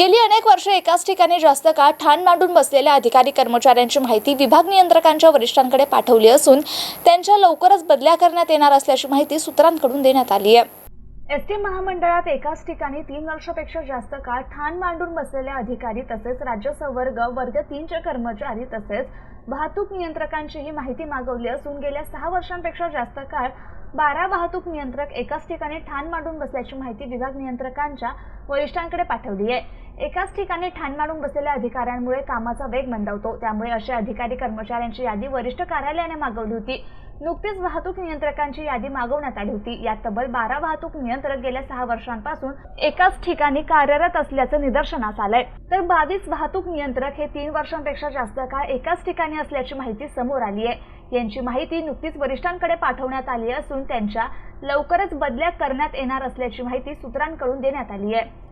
गेली अनेक वर्षे एकाच ठिकाणी जास्त काळ ठाण मांडून बसलेल्या अधिकारी कर्मचाऱ्यांची माहिती विभाग नियंत्रकांच्या वरिष्ठांकडे पाठवली असून त्यांच्या लवकरच बदल्या करण्यात येणार असल्याची माहिती सूत्रांकडून देण्यात आली आहे. एस टी महामंडळात एकाच ठिकाणी तीन वर्षापेक्षा जास्त काळ ठाण मांडून बसलेले अधिकारी तसेच राज्य संवर्ग वर्ग तीनचे कर्मचारी तसेच वाहतूक नियंत्रकांचीही माहिती मागवली असून गेल्या सहा वर्षांपेक्षा जास्त काळ बारा वाहतूक नियंत्रक एकाच ठिकाणी ठाण मांडून बसल्याची माहिती विभाग नियंत्रकांच्या वरिष्ठांकडे पाठवली आहे. एकाच ठिकाणी ठाण मारून बसलेल्या अधिकाऱ्यांमुळे कामाचा वेग मंदावतो. त्यामुळे अशा अधिकारी कर्मचाऱ्यांची यादी वरिष्ठ कार्यालयाने मागवली होती. नुकतीच वाहतूक नियंत्रकांची यादी मागवण्यात आली होती. यात तब्बल बारा वाहतूक नियंत्रक गेल्या सहा वर्षांपासून एकाच ठिकाणी कार्यरत असल्याचं निदर्शनास आलंय. तर बावीस वाहतूक नियंत्रक हे तीन वर्षांपेक्षा जास्त काळ एकाच ठिकाणी असल्याची माहिती समोर आली आहे. यांची माहिती नुकतीच वरिष्ठांकडे पाठवण्यात आली असून त्यांच्या लवकरच बदल्या करण्यात येणार असल्याची माहिती सूत्रांकडून देण्यात आली आहे.